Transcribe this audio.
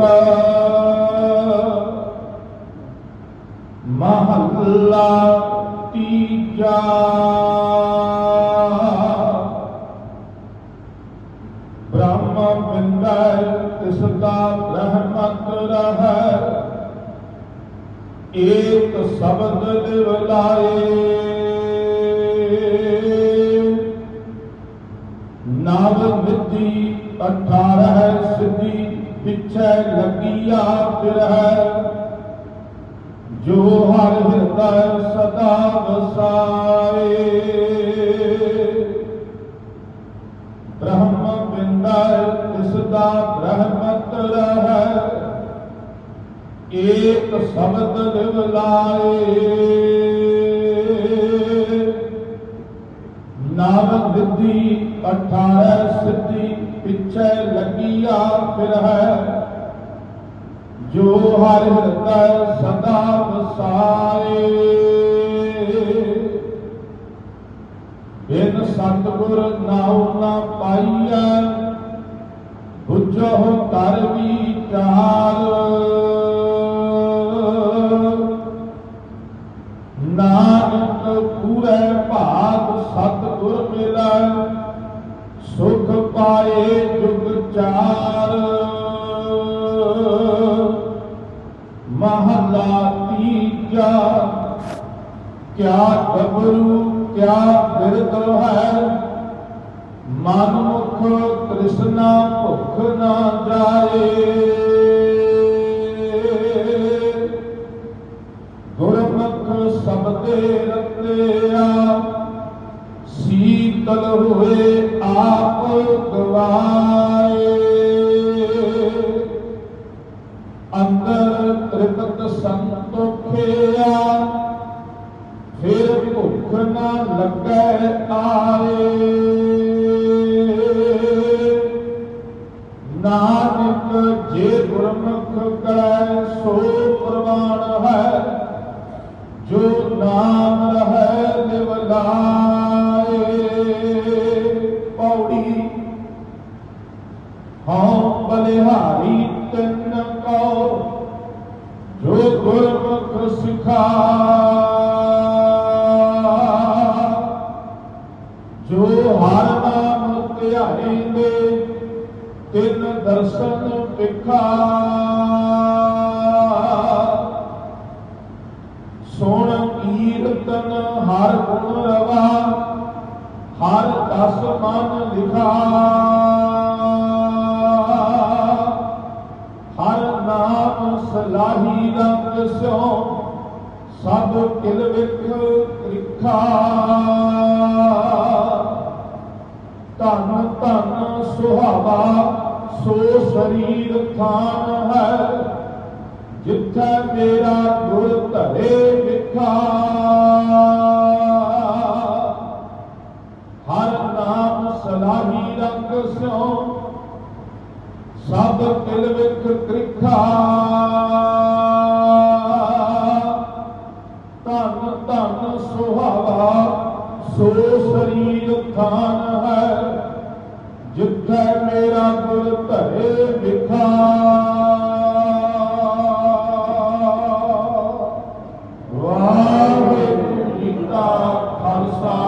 ਸਲੋਕ ਮਹੱਲਾ ਤੀਜਾ। ਬ੍ਰਹਮ ਬਿੰਦਰ ਤਿਸ ਦਾ ਰਹਿਮਤ ਰਹੈ। ਏਕ ਸ਼ਬਦ ਲਿਵ ਲਾਏ। ਨਵ 18 ਸਿੱਧੀ ਪਿਛੈ ਲੱਗੀਆ ਫਿਰਹਿ ਜੋ ਹਰ ਹਿਰਦੈ ਸਦਾ ਵਸਾਏ। ਬ੍ਰਹਮ ਬਿੰਦਰ ਤਿਸ ਦਾ ਬ੍ਰਹਮਤ ਰਹੈ। ਏਕ ਸ਼ਬਦ ਲਿਵ ਲਾਏ। ਨਾਮ ਵਿਧੀ 18 ਪਿਛੈ ਲੱਗੀਆ ਫਿਰ ਹੈ। ਜੋ ਹਰ ਹਿਰਦੈ ਸਦਾ ਵਸਾਏ। ਬਿਨ ਸਤਗੁਰ ਨਾਉ ਨਾ ਪਾਈਐ, ਬੁਝੋ ਕਰ ਵਿਚਾਰ ਨਾਨਕ ਪੂਰੇ ਭਾਗ ਸਤਿਗੁਰ ਮਿਲੈ ਸੁਖ ਪਾਏ ਜੁਗ ਚਾਰ। ਮਹਲਾ ਤੀਜਾ, ਕਿਆ ਗਬਰੂ ਕਿਆ ਬਿਰਦ ਹੈ? ਮਨ ਮੁਖ ਕ੍ਰਿਸ਼ਨਾ ਭੁਖ ਨਾ ਜਾਏ। ਗੁਰਮੁਖ ਸ਼ਬਦੇ ਰਤਿਆ ਸੀਤਲ ਅੰਦਰ ਤ੍ਰਿਪਤ ਸੰਤੋਖਿਆ। ਫਿਰ ਭੁੱਖ ਨਾ ਲੱਗੈ ਆਏ ਨਾਨਕ ਜੇ ਗੁਰਮੁਖ ਕਰੈ, ਸੋ ਪ੍ਰਵਾਨ ਹੈ। ਜੋ ਨਾਮ ਗੁਰਮੁਖ ਸਿਖਾ। ਜੋ ਹਰ ਨਾਮ ਧਿਆਏ ਦੇ, ਤਿੰਨ ਦਰਸ਼ਨ ਵਿਖਾ ਸੁਣ ਕੀਰਤਨ ਹਰ ਗੁਣ ਰਵਾ, ਹਰ ਦਸ ਮਨ ਲਿਖਾ। ਸਲਾਹੀ ਸਿਉ ਸਭ ਕਿਲ ਵਿਖ ਤ੍ਰਿਖਾ ਧਨ ਧਨ ਸੁਹਾਵਾ, ਸੋ ਸਰੀਰ ਥਾਨ ਹੈ, ਜਿੱਥੇ ਮੇਰਾ ਗੁਰ ਧਰੇ ਵਿਖਾ ਹਰ ਨਾਮ ਸਲਾਹੀ ਰੰਗ ਸਿਉ ਸਭ ਕਿਲ ਵਿਖ ਤ੍ਰਿਖਾ ਸੁਹਾਵਾ ਸੋ ਸਰੀਰ ਥਾਨ ਹੈ ਜਿੱਥੇ ਮੇਰਾ ਗੁਰ ਧਰੇ ਵਿਖਾ। ਵਾਹਿਗੁਰੂ ਜੀ ਕਾ ਖਾਲਸਾ।